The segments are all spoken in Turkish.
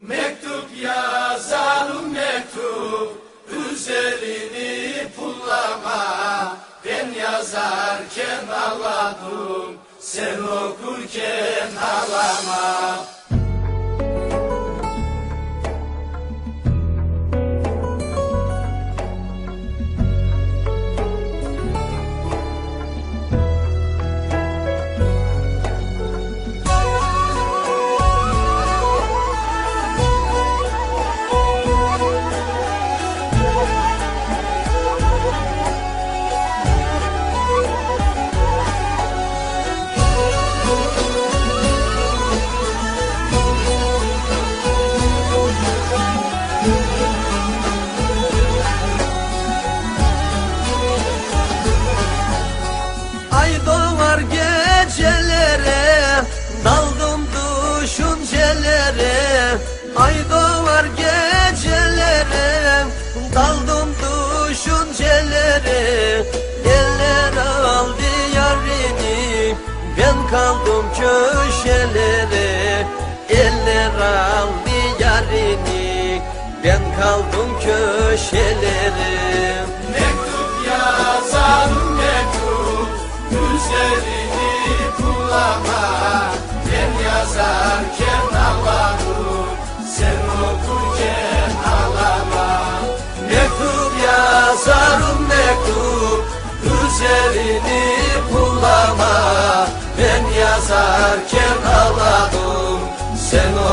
Mektup yazarım mektup Üzerini pullama. Ben yazarken ağladım Sen okurken ağlama Ay doğar gecelere Daldım düşüncelere. Eller aldı yarini Ben kaldım köşelere. Eller aldı yarini Ben kaldım köşelere mektup Üzerini pullama. Ben yazarken ağladım Sen okurken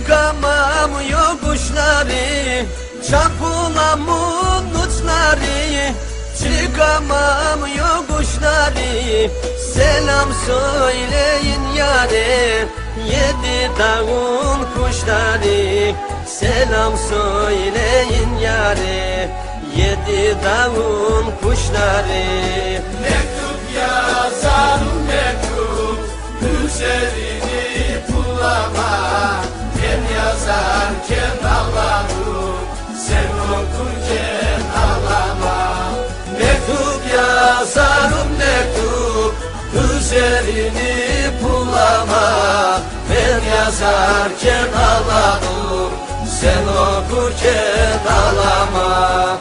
Çıkamam yokuşları Çarpılan bu uçları Çıkamam yokuşları Selam söyleyin yare Yedi dağın kuşları Selam söyleyin yare Yedi dağın kuşları yazarken ağladım Sen okurken ağlama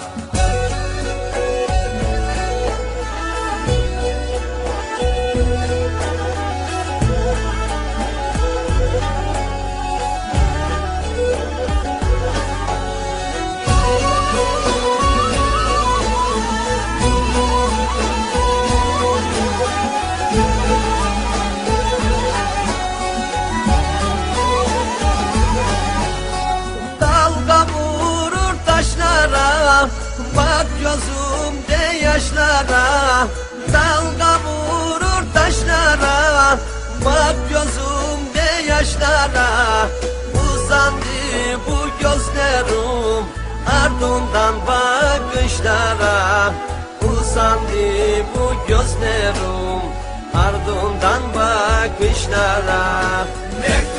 Dalga vurur taşlara Bak gözümde yaşlara. Uzandı bu gözlerim Ardından bakışlara. Uzandı bu gözlerim Ardından bakışlara. Mektup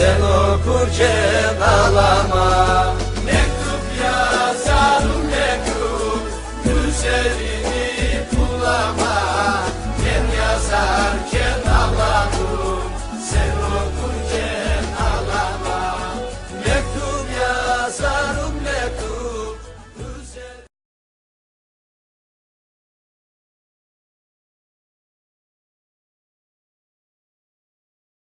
Sen okurken ağlama